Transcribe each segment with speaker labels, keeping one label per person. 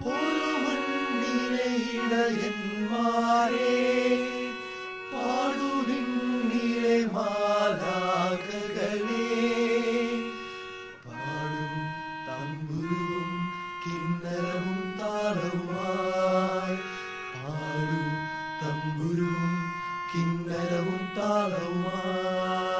Speaker 1: பொழுவன்னிலையிடையன்மாரே பாடுவின் நிலை மாலாககளே பாடும் தம்புருவும் கிண்ணரமும் தாளவுமாய் பாடும் தம்புருவும் கிண்ணரமும் தாளவுமாய்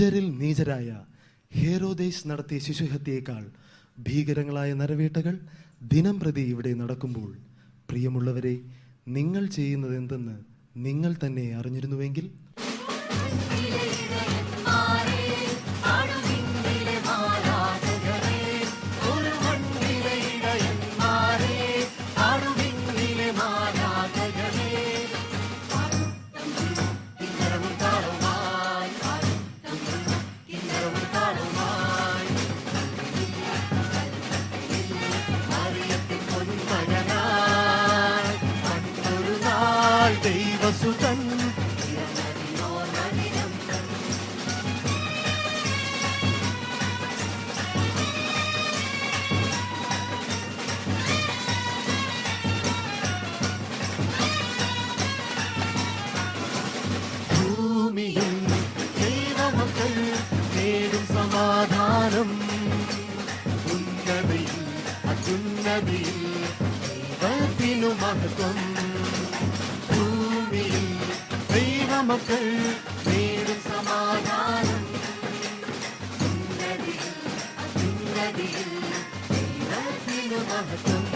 Speaker 1: നീചരിൽ നീചരായ ഹേരോദേശ് നടത്തിയ ശിശുഹത്യേക്കാൾ ഭീകരങ്ങളായ നരവേട്ടകൾ ദിനം പ്രതി ഇവിടെ നടക്കുമ്പോൾ പ്രിയമുള്ളവരെ നിങ്ങൾ ചെയ്യുന്നത് എന്തെന്ന് നിങ്ങൾ തന്നെ അറിഞ്ഞിരുന്നുവെങ്കിൽ
Speaker 2: வாசுதன் பூமியும் தேவ மக்கள் தேடும் சமாதானம் உன்னதியில் அத்துன்னதியில் தெய்வத்தினும் மகத்துவம் మకై వేరు సమాధానం ఉన్నది ఉన్నది దైవത്തിന് మహత్వం